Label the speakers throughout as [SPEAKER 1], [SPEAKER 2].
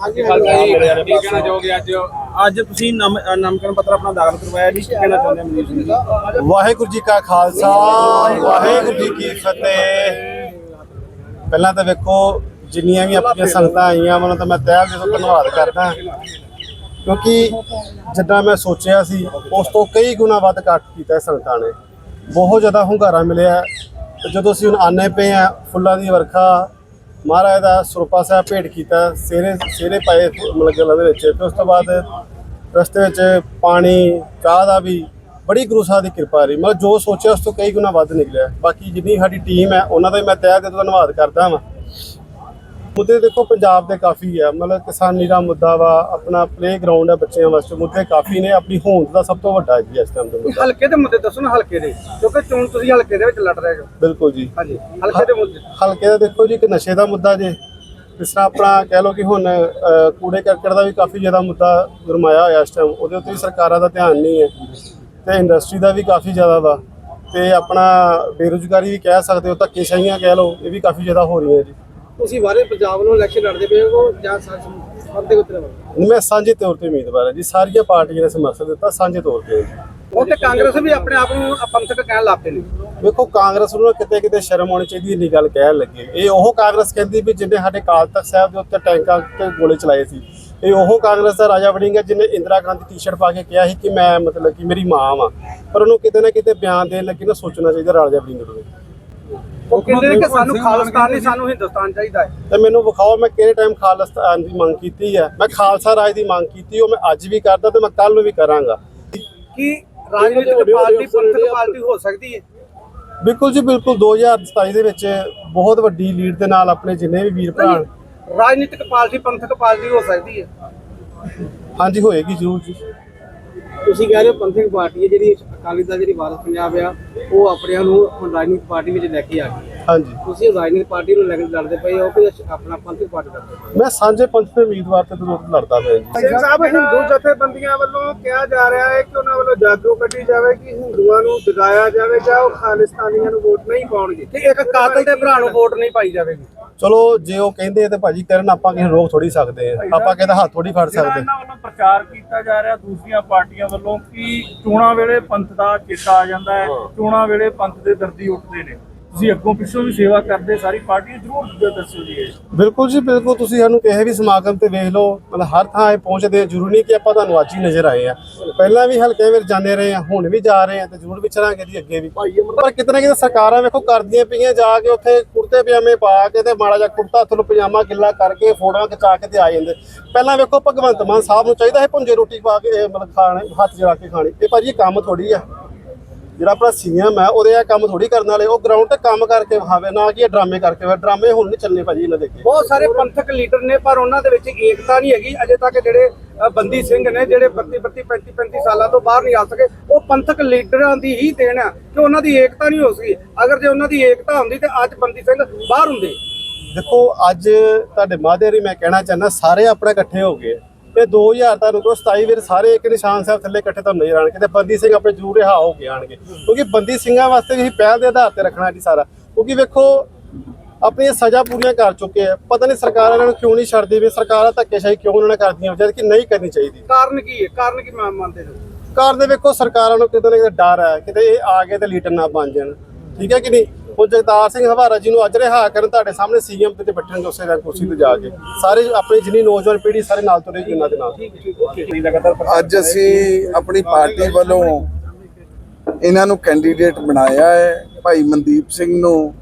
[SPEAKER 1] ਹਾਂਜੀ
[SPEAKER 2] ਕੀ ਕਹਿਣਾ ਚਾਹੋਗੇ ਅੱਜ?
[SPEAKER 3] ਅੱਜ ਤੁਸੀਂ ਨਾਮ ਅ, ਨਾਮਕਰਨ ਪੱਤਰ ਆਪਣਾ ਦਾਖਲ ਕਰਵਾਇਆ ਜੀ ਕੀ ਕਹਿਣਾ ਚਾਹੁੰਦੇ ਹੋ ਮਨੀਸ਼ ਸਿੰਘ ਜੀ?
[SPEAKER 1] ਵਾਹਿਗੁਰੂ ਜੀ ਕਾ ਖਾਲਸਾ ਵਾਹਿਗੁਰੂ ਜੀ ਕੀ ਫਤਿਹ। ਪਹਿਲਾਂ ਤਾਂ ਵੇਖੋ ਜਿੰਨੀਆਂ ਵੀ ਆਪਣੀਆਂ ਸੰਗਤਾਂ ਆਈਆਂ ਉਹਨਾਂ ਦਾ ਮੈਂ ਤਹਿ ਦਿਲੋਂ ਧੰਨਵਾਦ ਕਰਦਾ। ਕਿਉਂਕਿ ਜਿੱਦਾਂ ਮੈਂ ਸੋਚਿਆ ਸੀ ਉਸ ਤੋਂ ਕਈ ਗੁਣਾ ਵੱਧ ਇਕੱਠ ਕੀਤਾ ਸੰਗਤਾਂ ਨੇ। ਬਹੁਤ ਜ਼ਿਆਦਾ ਹੁੰਗਾਰਾ ਮਿਲਿਆ। ਤੇ ਜਦੋਂ ਅਸੀਂ ਹੁਣ ਆਨੇ ਪਏ ਆ ਫੁੱਲਾਂ ਦੀ ਵਰਖਾ ਮਹਾਰਾਜ ਦਾ ਸਰੂਪਾ ਸਾਹਿਬ ਭੇਟ ਕੀਤਾ, ਸਿਹਰੇ ਸਿਹਰੇ ਪਾਏ ਮਤਲਬ ਗਲਾਂ ਦੇ ਵਿੱਚ। ਤੇ ਉਸ ਤੋਂ ਬਾਅਦ ਰਸਤੇ ਵਿੱਚ ਪਾਣੀ, ਚਾਹ ਦਾ ਵੀ ਬੜੀ ਗੁਰੂ ਸਾਹਿਬ ਦੀ ਕਿਰਪਾ ਰਹੀ। ਮਤਲਬ ਜੋ ਸੋਚਿਆ ਉਸ ਤੋਂ ਕਈ ਗੁਣਾ ਵੱਧ ਨਿਕਲਿਆ। ਬਾਕੀ ਜਿੰਨੀ ਸਾਡੀ ਟੀਮ ਹੈ, ਉਹਨਾਂ ਦਾ ਵੀ ਮੈਂ ਤਹਿ ਦਿਲੋਂ ਧੰਨਵਾਦ ਕਰਦਾ ਹਾਂ ਮੁੱਦੇ ਦੇਖੋ ਪੰਜਾਬ ਦੇ ਕਾਫੀ ਆ ਮਤਲਬ ਕਿਸਾਨੀ ਦਾ ਮੁੱਦਾ ਵਾ ਆਪਣਾ ਪਲੇਗਰਾਉਂਡ ਹੈ ਬੱਚਿਆਂ ਵਾਸਤੇ ਮੁੱਦੇ ਕਾਫੀ ਨੇ। ਆਪਣੀ ਹੋਂਦ ਦਾ ਸਭ ਤੋਂ ਵੱਡਾ ਹੈ ਜੀ ਇਸ ਟਾਈਮ ਦੇ ਮੁੱਦਾ।
[SPEAKER 2] ਹਲਕੇ ਦੇ ਮੁੱਦੇ ਦੱਸੋ ਨਾ ਹਲਕੇ ਦੇ। ਕਿਉਂਕਿ ਚੋਣ ਤੁਸੀਂ ਹਲਕੇ ਦੇ ਵਿੱਚ ਲੜ ਰਹੇ ਹੋ।
[SPEAKER 1] ਬਿਲਕੁਲ ਜੀ।
[SPEAKER 2] ਹਾਂਜੀ ਹਲਕੇ ਦੇ ਮੁੱਦੇ।
[SPEAKER 1] ਹਲਕੇ ਦਾ ਦੇਖੋ ਜੀ ਇੱਕ ਨਸ਼ੇ ਦਾ ਮੁੱਦਾ ਜੇ। ਜਿਸ ਤਰ੍ਹਾਂ ਆਪਣਾ ਕਹਿ ਲਓ ਕਿ ਹੁਣ ਕੂੜੇ ਕਰਕਟ ਦਾ ਵੀ ਕਾਫੀ ਜ਼ਿਆਦਾ ਮੁੱਦਾ ਗਰਮਾਇਆ ਹੋਇਆ ਇਸ ਟਾਈਮ ਉਹਦੇ ਉੱਤੇ ਵੀ ਸਰਕਾਰਾਂ ਦਾ ਧਿਆਨ ਨਹੀਂ ਹੈ। ਤੇ ਇੰਡਸਟਰੀ ਦਾ ਵੀ ਕਾਫੀ ਜ਼ਿਆਦਾ ਵਾ। ਤੇ ਆਪਣਾ ਬੇਰੁਜ਼ਗਾਰੀ ਵੀ ਕਹਿ ਸਕਦੇ ਹੋ ਧੱਕੇਸ਼ਾਹੀਆਂ ਕਹਿ ਲਓ ਇਹ ਵੀ ਕਾਫੀ ਜ਼ਿਆਦਾ ਹੋ ਰਹੀਆਂ ਜੀ।
[SPEAKER 2] ਤੁਸੀਂ ਬਾਰੇ ਪੰਜਾਬ ਵੱਲੋਂ ਇਲੈਕਸ਼ਨ ਲੜਦੇ ਪਏ ਹੋ ਜਾਂ ਸਾਡੇ ਉਤਰੇ ਵੱਲੋਂ
[SPEAKER 1] ਮੈਂ ਸਾਂਝੇ ਤੌਰ ਤੇ ਉਮੀਦਵਾਰ ਹਾਂ ਜੀ। ਸਾਰੀਆਂ ਪਾਰਟੀਆਂ ਨੇ ਸਮਰਥਨ ਦਿੱਤਾ ਸਾਂਝੇ ਤੌਰ ਤੇ।
[SPEAKER 2] ਉਹ ਤੇ ਕਾਂਗਰਸ ਵੀ ਆਪਣੇ ਆਪ ਨੂੰ ਪੰਥਕ ਕਹਿਣ ਲੱਪੇ ਨੇ।
[SPEAKER 1] ਵੇਖੋ ਕਾਂਗਰਸ ਨੂੰ ਕਿਤੇ ਕਿਤੇ ਸ਼ਰਮ ਆਉਣੀ ਚਾਹੀਦੀ ਇੰਨੀ ਗੱਲ ਕਹਿਣ ਲੱਗੇ। ਇਹ ਉਹ ਕਾਂਗਰਸ ਕਹਿੰਦੀ ਵੀ ਜਿਹਨੇ ਸਾਡੇ ਕਾਲ ਤਖਤ ਸਾਹਿਬ ਦੇ ਉੱਤੇ ਟੈਂਕਾਂ ਤੇ ਗੋਲੇ ਚਲਾਏ ਸੀ ਇਹ ਉਹ ਕਾਂਗਰਸ ਦਾ ਰਾਜਾ ਵੜਿੰਗ ਹੈ ਜਿਹਨੇ ਇੰਦਰਾ ਗਾਂਧੀ ਟੀ-ਸ਼ਰਟ ਪਾ ਕੇ ਕਿਹਾ ਸੀ ਕਿ ਮੈਂ ਮਤਲਬ ਕਿ ਮੇਰੀ ਮਾਂ ਵਾਂ। ਪਰ ਉਹਨੂੰ ਕਿਤੇ ਨਾ ਕਿਤੇ ਬਿਆਨ ਦੇਣ ਲੱਗੀ ਨਾ ਸੋਚਣਾ ਚਾਹੀਦਾ ਰਾਜਾ ਵੜਿੰਗ ਨੂੰ।
[SPEAKER 2] ਉਹ ਕਹਿੰਦੇ ਨੇ ਕਿ ਸਾਨੂੰ ਖਾਲਿਸਤਾਨ ਨਹੀਂ ਸਾਨੂੰ ਹਿੰਦੁਸਤਾਨ ਚਾਹੀਦਾ ਹੈ।
[SPEAKER 1] ਤੇ ਮੈਨੂੰ ਵਿਖਾਓ ਮੈਂ ਕਿਹੜੇ ਟਾਈਮ ਖਾਲਿਸਤਾਨ ਦੀ ਮੰਗ ਕੀਤੀ ਹੈ? ਮੈਂ ਖਾਲਸਾ ਰਾਜ ਦੀ ਮੰਗ ਕੀਤੀ ਉਹ ਮੈਂ ਅੱਜ ਵੀ ਕਰਦਾ ਤੇ ਮੈਂ ਕੱਲ ਨੂੰ ਵੀ ਕਰਾਂਗਾ।
[SPEAKER 2] ਕਿ ਰਾਜਨੀਤਿਕ ਪਾਰਟੀ ਪੰਥਕ ਪਾਰਟੀ ਹੋ ਸਕਦੀ ਹੈ?
[SPEAKER 1] ਬਿਲਕੁਲ ਜੀ ਬਿਲਕੁਲ। 2027 ਦੇ ਵਿੱਚ ਬਹੁਤ ਵੱਡੀ ਲੀਡ ਦੇ ਨਾਲ ਆਪਣੇ ਜਿੰਨੇ ਵੀ ਵੀਰ ਭਰਾ
[SPEAKER 2] ਰਾਜਨੀਤਿਕ ਪਾਰਟੀ ਪੰਥਕ ਪਾਰਟੀ ਹੋ ਸਕਦੀ ਹੈ।
[SPEAKER 1] ਹਾਂਜੀ ਹੋਏਗੀ ਜ਼ਰੂਰ ਜੀ।
[SPEAKER 2] ਤੁਸੀਂ ਕਹਿ ਰਹੇ ਹੋ ਪੰਥਕ ਪਾਰਟੀ ਹੈ ਜਿਹੜੀ ਅਕਾਲੀ ਦਲ ਜਿਹੜੀ ਵਾਰਸ ਪੰਜਾਬ ਆ ਉਹ ਆਪਣਿਆਂ ਨੂੰ ਹੁਣ ਰਾਜਨੀਤਿਕ ਪਾਰਟੀ ਵਿੱਚ ਲੈ ਕੇ ਆ ਗਈ।
[SPEAKER 1] ਹਾਂਜੀ।
[SPEAKER 2] ਤੁਸੀਂ ਰਾਜਨੀਤਿਕ ਪਾਰਟੀ ਨੂੰ ਲੈ ਕੇ ਲੜਦੇ ਪਏ ਹੋ ਕਿ ਆਪਣਾ ਪੰਥਕ ਪਾਰਟੀ ਲੜਦੇ
[SPEAKER 1] ਮੈਂ ਸਾਂਝੇ ਪੰਥ ਦੇ ਉਮੀਦਵਾਰ ਤੇ ਜ਼ਰੂਰ ਲੜਦਾ ਪਿਆ ਜੀ।
[SPEAKER 2] ਸਿੰਘ ਸਾਹਿਬ ਹਿੰਦੂ ਜਥੇਬੰਦੀਆਂ ਵੱਲੋਂ ਕਿਹਾ ਜਾ ਰਿਹਾ ਹੈ ਕਿ ਉਹਨਾਂ ਵੱਲੋਂ ਜਾਗਰੂਕ ਕੱਢੀ ਜਾਵੇ ਕਿ ਹਿੰਦੂਆਂ ਨੂੰ ਜਗਾਇਆ ਜਾਵੇ ਜਾਂ ਉਹ ਖਾਲਿਸਤਾਨੀਆਂ ਨੂੰ ਵੋਟ ਨਹੀਂ ਪਾਉਣਗੇ। ਤੇ ਇੱਕ ਕਾਤਲ ਦੇ ਭਰਾ ਨੂੰ ਵੋਟ ਨਹੀਂ ਪਾਈ ਜਾਵੇਗੀ।
[SPEAKER 1] ਚਲੋ ਜੇ ਉਹ ਕਹਿੰਦੇ ਤੇ ਭਾਜੀ ਕਰਨ ਆਪਾਂ ਕਿਸੇ ਰੋਕ ਥੋੜੀ ਸਕਦੇ ਆ। ਆਪਾਂ ਕਹਿੰਦਾ ਹੱਥ ਥੋੜੀ ਫੜ ਸਕਦੇ।
[SPEAKER 3] ਇਹਨਾਂ ਵੱਲੋਂ ਪ੍ਰਚਾਰ ਕੀਤਾ ਜਾ ਰਿਹਾ ਦੂਸਰੀਆਂ ਪਾਰਟੀਆਂ ਵੱਲੋਂ ਕਿ ਚੋਣਾਂ ਵੇਲੇ ਪੰਥ ਦਾ ਚੇਤਾ ਆ ਜਾਂਦਾ ਹੈ। ਚੋਣਾਂ ਵੇਲੇ ਪੰਥ ਦੇ ਦਰਦੀ ਉੱਠਦੇ ਨੇ। ਤੁਸੀਂ ਅੱਗੋਂ ਪਿੱਛੋਂ ਵੀ ਸੇਵਾ ਕਰਦੇ ਸਾਰੀ ਪਾਰਟੀ ਜ਼ਰੂਰ ਦੱਸਿਓ ਜੀ
[SPEAKER 1] ਬਿਲਕੁਲ ਜੀ ਬਿਲਕੁਲ। ਤੁਸੀਂ ਸਾਨੂੰ ਕਿਸੇ ਵੀ ਸਮਾਗਮ ਤੇ ਵੇਖ ਲਓ ਮਤਲਬ ਹਰ ਥਾਂ ਇਹ ਪਹੁੰਚਦੇ ਜ਼ਰੂਰੀ ਨਹੀਂ ਕਿ ਆਪਾਂ ਤੁਹਾਨੂੰ ਅੱਜ ਹੀ ਨਜ਼ਰ ਆਏ ਆ। ਪਹਿਲਾਂ ਵੀ ਹਲਕੇ ਵਿੱਚ ਜਾਂਦੇ ਰਹੇ ਆ ਹੁਣ ਵੀ ਜਾ ਰਹੇ ਆ ਤੇ ਜ਼ਰੂਰ ਵਿਚਰਾਂਗੇ ਜੀ ਅੱਗੇ ਵੀ। ਪਰ ਕਿਤੇ ਨਾ ਕਿਤੇ ਸਰਕਾਰਾਂ ਵੇਖੋ ਕਰਦੀਆਂ ਪਈਆਂ ਜਾ ਕੇ ਉੱਥੇ ਕੁੜਤੇ ਪਜਾਮੇ ਪਾ ਕੇ ਤੇ ਮਾੜਾ ਜਿਹਾ ਕੁੜਤਾ ਥੱਲੋਂ ਪਜਾਮਾ ਗਿੱਲਾ ਕਰਕੇ ਫੋਟੋਆਂ ਖਿਚਾ ਕੇ ਤੇ ਆ ਜਾਂਦੇ। ਪਹਿਲਾਂ ਵੇਖੋ ਭਗਵੰਤ ਮਾਨ ਸਾਹਿਬ ਨੂੰ ਚਾਹੀਦਾ ਹੈ ਪੁੰਜੇ ਰੋਟੀ ਪਾ ਕੇ ਮਤਲਬ ਖਾਣੇ ਹੱਥ ਜਰਾ ਕੇ ਖਾਣੀ। ਇਹ ਭਾਜੀ ਕੰਮ ਥੋੜੀ ਆ। ਜਿਹੜਾ ਆਪਣਾ ਸੀਐਮ ਹੈ ਉਹਦੇ ਇਹ ਕੰਮ ਥੋੜੀ ਕਰਨ ਵਾਲੇ ਉਹ ਗਰਾਊਂਡ ਤੇ ਕੰਮ ਕਰਕੇ ਵਿਖਾਵੇ ਨਾ ਕਿ ਇਹ ਡਰਾਮੇ ਕਰਕੇ ਵਿਖਾਵੇ। ਡਰਾਮੇ ਹੁਣ ਨਹੀਂ ਚੱਲਣੇ ਭਾਜੀ ਇਹਨਾਂ ਦੇ ਅੱਗੇ।
[SPEAKER 2] ਬਹੁਤ ਸਾਰੇ ਪੰਥਕ ਲੀਡਰ ਨੇ ਪਰ ਉਹਨਾਂ ਦੇ ਵਿੱਚ ਏਕਤਾ ਨਹੀਂ ਹੈਗੀ। ਅਜੇ ਤੱਕ ਜਿਹੜੇ ਅ, ਬੰਦੀ ਸਿੰਘ ਨੇ ਜਿਹੜੇ 32 32 35 35 ਸਾਲਾਂ ਤੋਂ ਬਾਹਰ ਨਹੀਂ ਆ ਸਕੇ ਉਹ ਪੰਥਕ ਲੀਡਰਾਂ ਦੀ ਹੀ ਦੇਣ ਆ ਕਿ ਉਹਨਾਂ ਦੀ ਏਕਤਾ ਨਹੀਂ ਹੋ ਸਕੀ। ਅਗਰ ਜੇ ਉਹਨਾਂ ਦੀ ਏਕਤਾ ਹੁੰਦੀ ਤੇ ਅੱਜ ਬੰਦੀ ਸਿੰਘ ਬਾਹਰ ਹੁੰਦੇ।
[SPEAKER 1] ਦੇਖੋ ਅੱਜ ਤੁਹਾਡੇ ਮਾਧਿਅਮ ਮੈਂ ਕਹਿਣਾ ਚਾਹੁੰਦਾ ਸਾਰੇ ਆਪਣੇ ਇਕੱਠੇ ਹੋ ਗਏ। ਤੇ 2000 ਤੁਹਾਨੂੰ ਕੋ 27 ਵੀਰ ਸਾਰੇ ਇੱਕ ਨਿਸ਼ਾਨ ਸਾਹਿਬ ਥੱਲੇ ਇਕੱਠੇ ਤੁਹਾਨੂੰ ਨਜ਼ਰ ਆਣਗੇ ਤੇ ਬੰਦੀ ਸਿੰਘ ਆਪਣੇ ਜ਼ਰੂਰ ਰਿਹਾ ਹੋ ਕੇ ਆਣਗੇ। ਕਿਉਂਕਿ ਬੰਦੀ ਸਿੰਘਾਂ ਵਾਸਤੇ ਵੀ ਪਹਿਲ ਦੇ ਆਧਾਰ ਤੇ ਰੱਖਣਾ ਜੀ ਸਾਰਾ। ਕਿਉਂਕਿ ਵੇਖੋ ਆਪਣੀਆਂ ਸਜ਼ਾ ਪੂਰੀਆਂ ਕਰ ਚੁੱਕੇ ਆ। ਪਤਾ ਨਹੀਂ ਸਰਕਾਰ ਇਹਨਾਂ ਨੂੰ ਕਿਉਂ ਨਹੀਂ ਛੱਡਦੀ ਵੀ ਸਰਕਾਰਾਂ ਧੱਕੇਸ਼ਾਹੀ ਕਿਉਂ ਉਹਨਾਂ ਨੇ ਕਰਦੀਆਂ ਜਦ ਕਿ ਨਹੀਂ ਕਰਨੀ ਚਾਹੀਦੀ।
[SPEAKER 2] ਕਾਰਨ ਕੀ ਹੈ? ਕਾਰਨ ਕੀ ਮੰਨ- ਮੰਨਦੇ ਹੋ?
[SPEAKER 1] ਕਾਰ ਦੇ ਵੇਖੋ ਸਰਕਾਰਾਂ ਨੂੰ ਕਿਤੇ ਨਾ ਕਿਤੇ ਡਰ ਹੈ ਕਿਤੇ ਇਹ ਆ ਗਏ ਤੇ ਲੀਡਰ ਨਾ ਬਣ ਜਾਣ। ਠੀਕ ਹੈ ਕਿ ਨਹੀਂ? ਹੁਣ ਜਗਤਾਰ ਸਿੰਘ ਹਵਾਰਾ ਜੀ ਨੂੰ ਅੱਜ ਰਿਹਾ ਕਰਨ ਤੁਹਾਡੇ ਸਾਹਮਣੇ ਸੀਐਮ ਤੇ ਬੈਠਣਗੇ ਉਸੇ ਦਾ ਕੁਰਸੀ ਤੇ ਜਾ ਕੇ। ਸਾਰੇ ਆਪਣੀ ਜਿੰਨੀ ਨੌਜਵਾਨ ਪੀੜ੍ਹੀ ਸਾਰੇ ਨਾਲ ਤੁਰੇ ਜਿੰਨਾ ਦੇ ਨਾਲ।
[SPEAKER 4] ਅੱਜ ਅਸੀਂ ਆਪਣੀ ਪਾਰਟੀ ਵੱਲੋਂ ਇਹਨਾਂ ਨੂੰ ਕੈਂਡੀਡੇਟ ਬਣਾਇਆ ਹੈ, ਭਾਈ ਮਨਦੀਪ ਸਿੰਘ ਨੂੰ,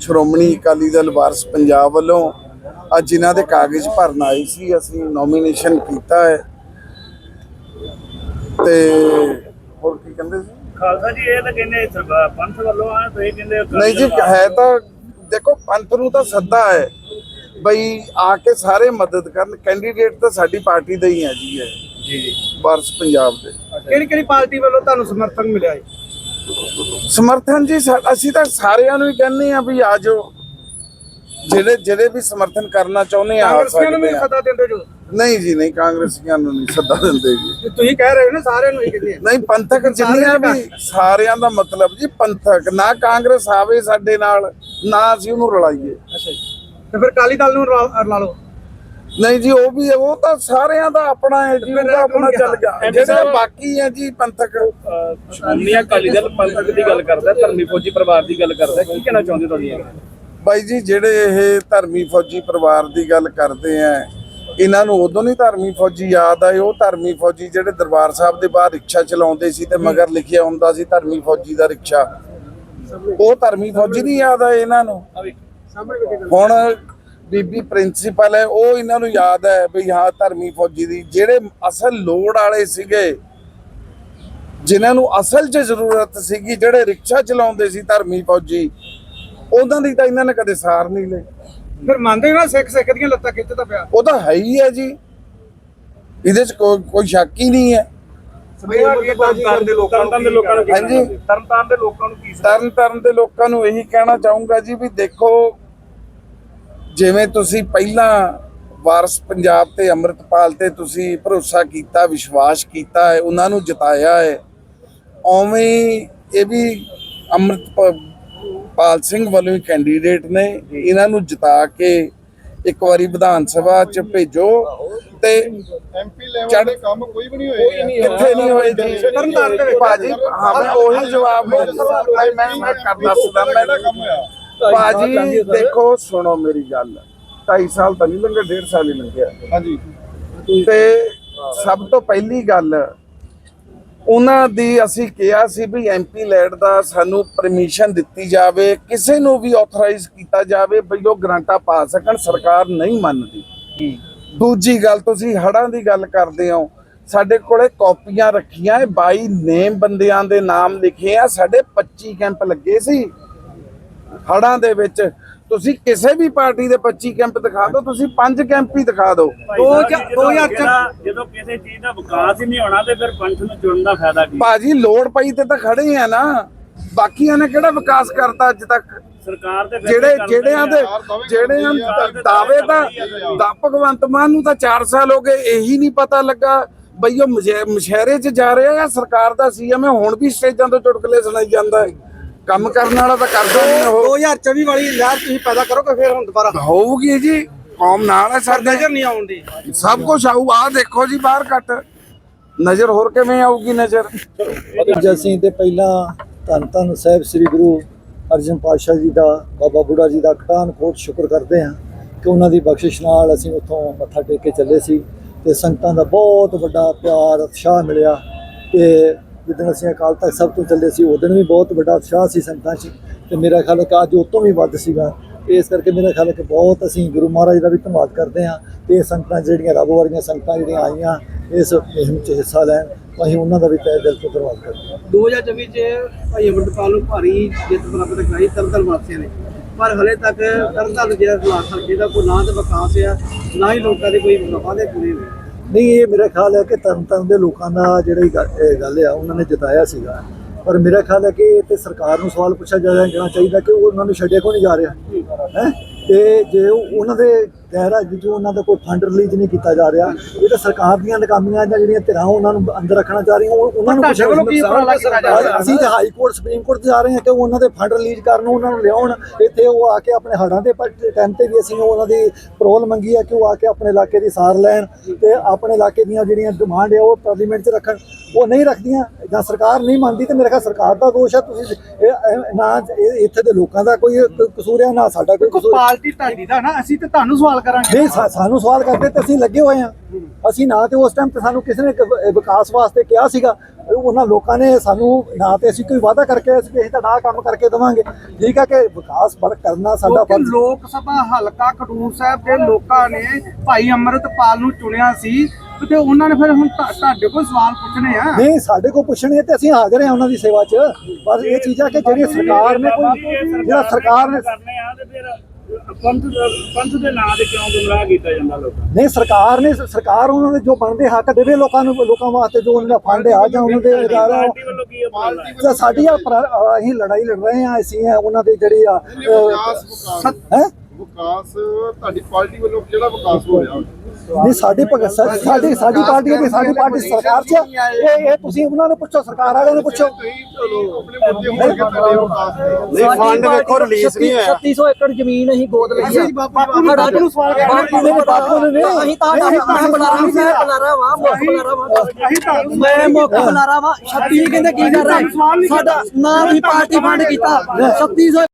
[SPEAKER 4] ਸ਼੍ਰੋਮਣੀ ਅਕਾਲੀ ਦਲ ਵਾਰਸ ਪੰਜਾਬ ਵੱਲੋਂ। ਅੱਜ ਇਹਨਾਂ ਦੇ ਕਾਗਜ਼ ਭਰਨ ਆਈ ਸੀ, ਅਸੀਂ ਨੋਮੀਨੇਸ਼ਨ ਕੀਤਾ ਹੈ। ਤੇ ਹੋਰ ਕੀ ਕਹਿੰਦੇ ਸੀ?
[SPEAKER 3] ਖਾਲਸਾ ਜੀ ਇਹ ਤਾਂ ਕਹਿੰਦੇ ਸਰਕਾਰ ਪੰਥ ਵੱਲੋਂ ਆ ਤੁਸੀਂ ਕਹਿੰਦੇ
[SPEAKER 4] ਨਹੀਂ ਜੀ ਹੈ ਤਾਂ ਦੇਖੋ ਪੰਥ ਨੂੰ ਤਾਂ ਸੱਦਾ ਹੈ ਬਈ ਆ ਕੇ ਸਾਰੇ ਮਦਦ ਕਰਨ ਕੈਂਡੀਡੇਟ ਤਾਂ ਸਾਡੀ ਪਾਰਟੀ ਦਾ ਹੀ ਹੈ ਜੀ ਹੈ ਜੀ ਵਾਰਸ ਪੰਜਾਬ ਦੇ।
[SPEAKER 2] ਕਿਹੜੀ ਕਿਹੜੀ ਪਾਰਟੀ ਵੱਲੋਂ ਤੁਹਾਨੂੰ ਸਮਰਥਨ ਮਿਲਿਆ ਹੈ
[SPEAKER 4] ਸਮਰਥਨ ਜੀ ਅਸੀਂ ਤਾਂ ਸਾਰਿਆਂ ਨੂੰ ਹੀ ਕਹਿੰਦੇ ਆ ਵੀ ਆ ਜਾਓ। ਜਿਹੜੇ ਜਿਹੜੇ ਵੀ ਸਮਰਥਨ ਕਰਨਾ ਚਾਹੁੰਦੇ ਆ
[SPEAKER 2] ਕਾਂਗਰਸੀਆਂ ਨੂੰ ਵੀ ਸੱਦਾ ਦਿੰਦੇ ਜੋ
[SPEAKER 4] ਨਹੀਂ ਜੀ ਨਹੀਂ ਕਾਂਗਰਸੀਆਂ ਨੂੰ ਨਹੀਂ ਸੱਦਾ ਦਿੰਦੇ ਜੀ।
[SPEAKER 2] ਤੁਸੀਂ ਕਹਿ ਰਹੇ ਹੋ ਨਾ ਸਾਰਿਆਂ ਨੂੰ ਹੀ ਕਹਿੰਦੇ ਆ।
[SPEAKER 4] ਨਹੀਂ ਪੰਥਕ ਜਿੰਨੀਆਂ ਵੀ ਸਾਰਿਆਂ ਦਾ ਮਤਲਬ ਜੀ ਪੰਥਕ ਨਾ ਕਾਂਗਰਸ ਆਵੇ ਸਾਡੇ ਨਾਲ ਨਾ ਅਸੀਂ ਉਹਨੂੰ ਰਲਾਈਏ।
[SPEAKER 2] ਅੱਛਾ ਜੀ। ਤੇ ਫਿਰ ਕਾਲੀ ਦਲ ਨੂੰ ਰਲਾ ਲਓ।
[SPEAKER 4] ਨਹੀਂ ਜੀ ਉਹ ਵੀ ਉਹ ਤਾਂ ਸਾਰਿਆਂ ਦਾ ਆਪਣਾ ਹੈ ਜੀ ਉਹਦਾ ਆਪਣਾ ਚੱਲ ਗਿਆ। ਜਿਹੜੇ ਬਾਕੀ ਹੈ ਜੀ ਪੰਥਕ।
[SPEAKER 2] ਸ਼੍ਰੋਮਣੀ ਅਕਾਲੀ ਦਲ ਪੰਥਕ ਦੀ ਗੱਲ ਕਰਦਾ ਧਰਮੀ ਫੌਜੀ ਪਰਿਵਾਰ ਦੀ ਗੱਲ ਕਰਦਾ ਕੀ ਕਹਿਣਾ ਚਾਹੁੰਦੇ ਤੁਹਾਡੀ
[SPEAKER 4] ਬਾਈ ਜੀ ਜਿਹੜੇ ਇਹ ਧਰਮੀ ਫੌਜੀ ਪਰਿਵਾਰ ਦੀ ਗੱਲ ਕਰਦੇ ਆ ਇਹਨਾਂ ਨੂੰ ਉਦੋਂ ਨਹੀਂ ਧਰਮੀ ਫੌਜੀ ਯਾਦ ਆਏ ਉਹ ਧਰਮੀ ਫੌਜੀ ਜਿਹੜੇ ਦਰਬਾਰ ਸਾਹਿਬ ਦੇ ਬਾਹਰ ਰਿਕਸ਼ਾ ਚਲਾਉਂਦੇ ਸੀ ਤੇ ਮਗਰ ਲਿਖਿਆ ਹੁੰਦਾ ਸੀ ਧਰਮੀ ਫੌਜੀ ਦਾ ਰਿਕਸ਼ਾ। ਉਹ ਧਰਮੀ ਫੌਜੀ ਨਹੀਂ ਯਾਦ ਆਏ ਇਹਨਾਂ ਨੂੰ। ਹੁਣ ਬੀਬੀ ਪ੍ਰਿੰਸੀਪਲ ਹੈ ਉਹ ਇਹਨਾਂ ਨੂੰ ਯਾਦ ਹੈ ਵੀ ਹਾਂ ਧਰਮੀ ਫੌਜੀ ਦੀ ਜਿਹੜੇ ਅਸਲ ਲੋੜ ਵਾਲੇ ਸੀਗੇ ਜਿਨ੍ਹਾਂ ਨੂੰ ਅਸਲ 'ਚ ਜ਼ਰੂਰਤ ਸੀਗੀ ਜਿਹੜੇ ਰਿਕਸ਼ਾ ਚਲਾਉਂਦੇ ਸੀ ਧਰਮੀ ਫੌਜੀ ਉਹਨਾਂ ਦੀ ਤਾਂ ਇਹਨਾਂ ਨੇ ਕਦੇ ਸਾਰ ਨਹੀਂ ਲਈ।
[SPEAKER 2] ਫਿਰ ਮੰਨਦੇ ਨਾ ਸਿੱਖ ਸਿੱਖ ਦੀਆਂ ਲੱਤਾਂ ਖਿੱਚਦਾ ਪਿਆ?
[SPEAKER 4] ਉਹ ਤਾਂ ਹੈ ਹੀ ਹੈ ਜੀ। ਇਹਦੇ 'ਚ ਕੋਈ ਕੋਈ ਸ਼ੱਕ ਹੀ ਨਹੀਂ ਹੈ।
[SPEAKER 3] ਤਰਨਤਾਰਨ ਦੇ ਲੋਕਾਂ ਨੂੰ ਕੀ ਕਹਿਣਾ
[SPEAKER 4] ਹਾਂਜੀ।
[SPEAKER 3] ਤਰਨਤਾਰਨ ਦੇ ਲੋਕਾਂ ਨੂੰ ਕੀ
[SPEAKER 4] ਤਰਨ ਤਰਨ ਦੇ ਲੋਕਾਂ ਨੂੰ ਇਹੀ ਕਹਿਣਾ ਚਾਹੂੰਗਾ ਜੀ ਵੀ ਦੇਖੋ ਜਿਵੇਂ ਤੁਸੀਂ ਪਹਿਲਾਂ ਵਾਰਸ ਪੰਜਾਬ ਤੇ ਅੰਮ੍ਰਿਤਪਾਲ ਤੇ ਤੁਸੀਂ ਭਰੋਸਾ ਕੀਤਾ ਵਿਸ਼ਵਾਸ ਕੀਤਾ ਹੈ ਉਹਨਾਂ ਨੂੰ ਜਿਤਾਇਆ ਹੈ ਉਵੇਂ ਹੀ ਇਹ ਵੀ ਅੰਮ੍ਰਿਤਪਾਲ ਸਿੰਘ ਵੱਲੋਂ ਹੀ ਕੈਂਡੀਡੇਟ ਨੇ। ਇਹਨਾਂ ਨੂੰ ਜਿਤਾ ਕੇ ਇੱਕ ਵਾਰੀ ਵਿਧਾਨ ਸਭਾ ਚ ਭੇਜੋ ਤੇ
[SPEAKER 1] ਐਮਪੀ ਲੈਵਲ ਦੇ ਕੰਮ ਕੋਈ ਵੀ ਨਹੀਂ ਹੋਏ
[SPEAKER 4] ਕਿੱਥੇ ਨਹੀਂ ਹੋਏ
[SPEAKER 2] ਤਰਨਤਾਰਨ ਦੇ
[SPEAKER 4] ਭਾਜੀ ਹਾਂ ਮੈਂ ਉਹੀ ਜਵਾਬ ਮੈਂ ਮੈਂ ਮੈਂ ਕਰਦਾ ਸੁਦਾ ਮੈਂ
[SPEAKER 1] ਕੰਮ ਹੋਇਆ?
[SPEAKER 4] ਭਾਜੀ ਦੇਖੋ ਸੁਣੋ ਮੇਰੀ ਗੱਲ। 2.5 ਸਾਲ ਤਾਂ ਨਹੀਂ ਲੰਘੇ 1.5 ਸਾਲ ਹੀ ਲੰਘਿਆ
[SPEAKER 1] ਹਾਂਜੀ।
[SPEAKER 4] ਤੇ ਸਭ ਤੋਂ ਪਹਿਲੀ ਗੱਲ ਉਹਨਾਂ ਦੀ ਅਸੀਂ ਕਿਹਾ ਸੀ ਵੀ ਐਮਪੀ ਲੈਟ ਦਾ ਸਾਨੂੰ ਪਰਮਿਸ਼ਨ ਦਿੱਤੀ ਜਾਵੇ, ਕਿਸੇ ਨੂੰ ਵੀ ਆਥੋਰਾਈਜ਼ ਕੀਤਾ ਜਾਵੇ ਵੀ ਉਹ ਗ੍ਰਾਂਟਾਂ ਪਾ ਸਕਣ, ਸਰਕਾਰ ਨਹੀਂ ਮੰਨਦੀ। ਦੂਜੀ ਗੱਲ, ਤੁਸੀਂ ਹੜਾਂ ਦੀ ਗੱਲ ਕਰਦੇ ਹੋ, ਸਾਡੇ ਕੋਲੇ ਕਾਪੀਆਂ ਰੱਖੀਆਂ ਇਹ 22 ਨੇਮ ਬੰਦਿਆਂ ਦੇ ਨਾਮ ਲਿਖੇ ਆ, ਸਾਡੇ 25 ਕੈਂਪ ਲੱਗੇ ਸੀ। ਹੜਾਂ ਦੇ ਵਿੱਚ ਤੁਸੀਂ ਕਿਸੇ ਵੀ ਪਾਰਟੀ ਦੇ 25 ਕੈਂਪ ਦਿਖਾ ਦਿਓ ਤੁਸੀਂ 5 ਕੈਂਪ ਹੀ ਦਿਖਾ ਦਿਓ।
[SPEAKER 2] ਦੋ ਹਜ਼ਾਰ- ਦੋ ਹਜ਼ਾਰ ਚ-
[SPEAKER 3] ਜਿਹੜਾ- ਜਦੋਂ ਕਿਸੇ ਚੀਜ਼ ਦਾ ਵਿਕਾਸ ਹੀ ਨਹੀਂ ਹੋਣਾ ਤੇ ਫਿਰ ਪੰਥ ਨੂੰ ਚੁਣਨ ਦਾ ਫਾਇਦਾ ਕੀ?
[SPEAKER 4] ਭਾਜੀ ਲੋੜ ਪਈ ਤੇ ਤਾਂ ਖੜੇ ਆ ਨਾ। ਬਾਕੀਆਂ ਨੇ ਕਿਹੜਾ ਵਿਕਾਸ ਕਰਤਾ ਅੱਜ ਤੱਕ?
[SPEAKER 3] ਸਰਕਾਰ ਦੇ
[SPEAKER 4] ਜਿਹੜੇ ਜਿਹੜਿਆਂ ਦੇ ਜਿਹੜਿਆਂ ਦਾਅਵੇ ਤਾਂ ਦਾ ਭਗਵੰਤ ਮਾਨ ਨੂੰ ਤਾਂ 4 ਸਾਲ ਹੋ ਗਏ ਇਹੀ ਨਹੀਂ ਪਤਾ ਲੱਗਾ। ਬਈ ਉਹ ਮਸ਼ਹਿ- ਮਸ਼ਹਿਰੇ 'ਚ ਜਾ ਰਿਹਾ ਜਾਂ ਸਰਕਾਰ ਦਾ ਸੀਐਮ ਹੈ ਹੁਣ ਵੀ ਸਟੇਜਾਂ ਤੋਂ ਚੁਟਕਲੇ ਸੁਣਾਈ ਜਾਂਦਾ ਹੈ। ਕੰਮ ਕਰਨ ਵਾਲਾ ਤਾਂ ਕਰਦਾ ਨਹੀਂ ਉਹ।
[SPEAKER 2] 2024 ਵਾਲੀ ਲਹਿਰ ਤੁਸੀਂ ਪੈਦਾ ਕਰੋਗੇ ਫਿਰ ਹੁਣ ਦੁਬਾਰਾ।
[SPEAKER 4] ਹੋਊਗੀ ਜੀ ਕੌਮ ਨਾਲ ਹੈ ਸਾਡੇ।
[SPEAKER 2] ਨਜ਼ਰ ਨਹੀਂ ਆਉਂਦੀ।
[SPEAKER 4] ਸਭ ਕੁਝ ਆਊ ਆ ਦੇਖੋ ਜੀ ਬਾਹਰ ਕੱਟ ਨਜ਼ਰ ਹੋਰ ਕਿਵੇਂ ਆਊਗੀ ਨਜ਼ਰ?
[SPEAKER 5] ਅੱਜ ਅਸੀਂ ਤੇ ਪਹਿਲਾਂ ਧੰਨ ਧੰਨ ਸਾਹਿਬ ਸ੍ਰੀ ਗੁਰੂ ਅਰਜਨ ਪਾਤਸ਼ਾਹ ਜੀ ਦਾ ਬਾਬਾ ਬੁੱਢਾ ਜੀ ਦਾ ਕਾਨ ਕੋਟ ਸ਼ੁਕਰ ਕਰਦੇ ਹਾਂ ਕਿ ਉਹਨਾਂ ਦੀ ਬਖਸ਼ਿਸ਼ ਨਾਲ ਅਸੀਂ ਉੱਥੋਂ ਮੱਥਾ ਟੇਕ ਕੇ ਚੱਲੇ ਸੀ ਤੇ ਸੰਗਤਾਂ ਦਾ ਬਹੁਤ ਵੱਡਾ ਪਿਆਰ ਉਤਸ਼ਾਹ ਮਿਲਿਆ ਤੇ ਜਿੱਦਣ ਅਸੀਂ ਅਕਾਲ ਤਖਤ ਸਭ ਤੋਂ ਚੱਲੇ ਸੀ, ਉਦੋਂ ਵੀ ਬਹੁਤ ਵੱਡਾ ਉਤਸ਼ਾਹ ਸੀ ਸੰਗਤਾਂ 'ਚ ਤੇ ਮੇਰਾ ਖਿਆਲ ਹੈ ਕਿ ਅੱਜ ਉਹ ਤੋਂ ਵੀ ਵੱਧ ਸੀਗਾ। ਇਸ ਕਰਕੇ ਮੇਰਾ ਖਿਆਲ ਹੈ ਕਿ ਬਹੁਤ ਅਸੀਂ ਗੁਰੂ ਮਹਾਰਾਜ ਦਾ ਵੀ ਧੰਨਵਾਦ ਕਰਦੇ ਹਾਂ ਤੇ ਇਹ ਸੰਗਤਾਂ ਜਿਹੜੀਆਂ ਰੱਬ ਵਰਗੀਆਂ ਸੰਗਤਾਂ ਜਿਹੜੀਆਂ ਆਈਆਂ, ਇਸ ਮੁਹਿੰਮ 'ਚ ਹਿੱਸਾ ਲੈਣ, ਅਸੀਂ ਉਹਨਾਂ ਦਾ ਵੀ ਤਹਿ ਦਿਲ ਤੋਂ ਧੰਨਵਾਦ ਕਰਦੇ ਹਾਂ।
[SPEAKER 2] 2024 ਚ ਭਾਈ ਅਮਰਪਾਲ ਨੂੰ ਭਾਰੀ ਜਿੱਤ ਪ੍ਰਾਪਤ ਕਰਾਈ ਤਰਨਤਾਰਨ ਵਾਸੀਆਂ ਨੇ। ਪਰ ਹਲੇ ਤੱਕ ਤਰਨਤਾਰਨ ਜਿਹੜਾ ਖਲਾਸ ਹਲਕੇ ਕੋਈ ਨਾ ਤਾਂ ਵਿਕਾਸ ਆ, ਨਾ ਹੀ ਲੋਕਾਂ ਦੇ ਕੋਈ ਵਾਅਦੇ ਪੂਰੇ ਹੋਏ।
[SPEAKER 5] ਨਹੀਂ, ਇਹ ਮੇਰਾ ਖਿਆਲ ਹੈ ਕਿ ਤਰਨ ਤਾਰਨ ਦੇ ਲੋਕਾਂ ਦਾ ਜਿਹੜੀ ਗੱਲ ਇਹ ਗੱਲ ਆ, ਉਹਨਾਂ ਨੇ ਜਤਾਇਆ ਸੀਗਾ। ਪਰ ਮੇਰਾ ਖਿਆਲ ਹੈ ਕਿ ਇਹ ਤੇ ਸਰਕਾਰ ਨੂੰ ਸਵਾਲ ਪੁੱਛਿਆ ਜਾਣਾ ਜਾਣਾ ਚਾਹੀਦਾ ਕਿ ਉਹ ਉਹਨਾਂ ਨੂੰ ਛੱਡਿਆ ਕਿਉਂ ਨਹੀਂ ਜਾ ਰਿਹਾ? ਹੈ? ਤੇ ਜੇ ਉਹਨਾਂ ਦੇ ਗੈਰ ਹਾਜ਼ਰੀ ਜੋ ਉਹਨਾਂ ਦਾ ਕੋਈ ਫੰਡ ਰਿਲੀਜ਼ ਨਹੀਂ ਕੀਤਾ ਜਾ ਰਿਹਾ। ਇਹ ਤਾਂ ਸਰਕਾਰ ਦੀਆਂ ਨਾਕਾਮੀਆਂ ਜਾਂ ਜਿਹੜੀਆਂ ਧਿਰਾਂ ਉਹਨਾਂ ਨੂੰ ਅੰਦਰ ਰੱਖਣਾ ਚਾਹ ਰਹੀਆਂ ਉਹ ਉਹਨਾਂ ਨੂੰ
[SPEAKER 2] ਵੱਲੋਂ ਕੀ ਉਪਰਾਲਾ ਕੀਤਾ ਜਾ ਰਿਹਾ?
[SPEAKER 5] ਅਸੀਂ ਤਾਂ ਹਾਈ ਕੋਰਟ ਸੁਪਰੀਮ ਕੋਰਟ ਜਾ ਰਹੇ ਹਾਂ ਕਿ ਉਹ ਉਹਨਾਂ ਦੇ ਫੰਡ ਰਿਲੀਜ਼ ਕਰਨ ਉਹਨਾਂ ਨੂੰ ਲਿਆਉਣ। ਇੱਥੇ ਉਹ ਆ ਕੇ ਆਪਣੇ ਹੜਾਂ ਦੇ ਟਾਈਮ ਤੇ ਵੀ ਅਸੀਂ ਉਹਨਾਂ ਦੀ ਪ੍ਰੋਲ ਮੰਗੀ ਹੈ ਕਿ ਉਹ ਆ ਕੇ ਆਪਣੇ ਇਲਾਕੇ ਦੀ ਸਾਰ ਲੈਣ ਤੇ ਆਪਣੇ ਇਲਾਕੇ ਦੀਆਂ ਜਿਹੜੀਆਂ ਡਿਮਾਂਡ ਹੈ ਉਹ ਪਾਰਲੀਮੈਂਟ 'ਚ ਰੱਖਣ। ਉਹ ਨਹੀਂ ਰੱਖਦੀਆਂ ਜਾਂ ਸਰਕਾਰ ਨਹੀਂ ਮੰਨਦੀ ਤੇ ਮੇਰੇ ਖਿਆਲ ਸਰਕਾਰ ਦਾ ਦੋਸ਼ ਹੈ। ਤੁਸੀਂ ਨਾ ਇੱਥੇ ਦੇ ਲੋਕਾਂ ਦਾ ਕੋਈ ਕਸੂਰ ਹੈ ਨਾ ਸਾਡਾ ਕੋਈ ਕਸੂਰ
[SPEAKER 2] ਪਾਰਟੀ ਤੁਹਾਡੀ ਦਾ ਨਾ ਅਸੀਂ ਤੇ ਤੁਹਾਨੂੰ ਸਵਾਲ ਕਰਾਂਗੇ।
[SPEAKER 5] ਨਹੀਂ ਸਾ- ਸਾਨੂੰ ਸਵਾਲ ਕਰਦੇ ਤੇ ਅਸੀਂ ਲੱਗੇ ਹੋਏ ਆ ਅਸੀਂ ਨਾ ਤੇ ਉਸ ਟਾਈਮ ਤੇ ਸਾਨੂੰ ਕਿਸੇ ਨੇ ਕ- ਵਿਕਾਸ ਵਾਸਤੇ ਕਿਹਾ ਸੀਗਾ। ਉਹਨਾਂ ਲੋਕਾਂ ਨੇ ਸਾਨੂੰ ਨਾ ਤੇ ਅਸੀਂ ਕੋਈ ਵਾਅਦਾ ਕਰਕੇ ਅਸੀਂ ਕਿਸੇ ਦਾ ਨਾ ਕੰਮ ਕਰਕੇ ਦੇਵਾਂਗੇ। ਠੀਕ ਹੈ ਕਿ ਵਿਕਾਸ ਬੜ ਕਰਨਾ ਸਾਡਾ
[SPEAKER 2] ਕਿਉਂਕਿ
[SPEAKER 5] ਫਰਜ਼।
[SPEAKER 2] ਲੋਕ ਸਭਾ ਹਲਕਾ ਖਡੂਰ ਸਾਹਿਬ ਦੇ ਲੋਕਾਂ ਨੇ ਭਾਈ ਅਮਰਤਪਾਲ ਨੂੰ ਚੁਣਿਆ ਸੀ ਤੇ ਉਹਨਾਂ ਨੇ ਫਿਰ ਹੁਣ ਤੁਹਾ- ਤੁਹਾਡੇ ਕੋਲ ਸਵਾਲ ਪੁੱਛਣੇ ਆ।
[SPEAKER 5] ਨਹੀਂ ਸਾਡੇ ਕੋਲ ਪੁੱਛਣੇ ਤੇ ਅਸੀਂ ਹਾਜ਼ਰ ਹਾਂ ਉਹਨਾਂ ਦੀ ਸੇਵਾ 'ਚ। ਪਰ ਇਹ ਚੀਜ਼ਾਂ ਕਿ ਜਿਹੜੀ ਸਰਕਾਰ ਨੇ ਕੋਈ ਜਿਹੜਾ ਸਰਕਾਰ ਨੇ
[SPEAKER 3] ਕਰਨੇ ਆ ਤੇ ਫਿਰ ਪੰਥ ਪੰਥ ਦੇ ਨਾਂ ਤੇ ਕਿਉਂ ਗੁੰਮਰਾਹ ਕੀਤਾ ਜਾਂਦਾ ਲੋਕਾਂ
[SPEAKER 5] ਨਹੀਂ ਸਰਕਾਰ ਨੇ ਸਰਕਾਰ ਉਹਨਾਂ ਦੇ ਜੋ ਬਣਦੇ ਹੱਕ ਦੇਵੇ ਲੋਕਾਂ ਨੂੰ ਲੋਕਾਂ ਵਾਸਤੇ ਜੋ ਉਹਨਾਂ ਦਾ ਫੰਡ ਆ ਜਾਂ ਉਹਨਾਂ ਦੇ ਅਦਾਰਾ
[SPEAKER 3] ਪਾਰਟੀ ਵੱਲੋਂ ਕੀ ਉਪਰਾਲਾ ਹੈ
[SPEAKER 5] ਤਾਂ ਸਾਡੀ ਆ ਅਸੀਂ ਲੜਾਈ ਲੜ ਰਹੇ ਹਾਂ ਅਸੀਂ ਆ ਉਹਨਾਂ ਦੀ ਜਿਹੜੀ ਆ ਹੈ?
[SPEAKER 6] ਵਿਕਾਸ ਤੁਹਾਡੀ ਪਾਰਟੀ ਵੱਲੋਂ ਕਿਹੜਾ ਵਿਕਾਸ ਹੋ ਰਿਹਾ
[SPEAKER 5] ਨਹੀਂ ਸਾਡੀ ਭਗਤ ਸਾ- ਸਾਡੀ ਸਾਡੀ ਪਾਰਟੀ ਦੀ ਸਾਡੀ ਪਾਰਟੀ ਸਰਕਾਰ 'ਚ ਆ। ਇਹ ਇਹ ਤੁਸੀਂ ਉਹਨਾਂ ਨੂੰ ਪੁੱਛੋ ਸਰਕਾਰ ਵਾਲਿਆਂ ਨੂੰ ਪੁੱਛੋ।
[SPEAKER 6] ਤੁਸੀਂ ਚਲੋ ਆਪਣੇ ਮੁੱਦੇ ਹੋਣਗੇ ਤੁਹਾਡੇ ਵਿਕਾਸ ਦੇ।
[SPEAKER 1] ਨਹੀਂ ਫੰਡ ਵੇਖੋ ਰਿਲੀਜ਼ ਨਹੀਂ ਹੋਇਆ
[SPEAKER 7] 3600 ਏਕੜ ਜ਼ਮੀਨ ਅਸੀਂ ਗੋਦ ਲਈ ਆ। ਬਾਪੂ ਨੂੰ ਬਾਪੂ ਨੂੰ ਸਵਾਲ ਕਰ
[SPEAKER 5] ਬਾਪੂ ਨੇ ਬਾਪੂ ਨੇ ਨਹੀਂ।
[SPEAKER 7] ਅਸੀਂ ਤਾਂ ਮੈਂ ਬੁਲਾ ਰਹਾ ਮੈਂ ਬੁਲਾ ਰਹਾ ਵਾਂ ਮੁੱਖ ਬੁਲਾ ਰਹਾ ਵਾਂ। ਮੈਂ ਮੁੱਖ ਬੁਲਾ ਰਹਾ ਵਾਂ। 36 ਕਹਿੰਦੇ ਕੀ ਕਰ ਰਹੇ? ਸਾਡਾ ਨਾ ਵੀ ਪਾਰਟੀ ਫੰਡ ਕੀਤਾ। 3600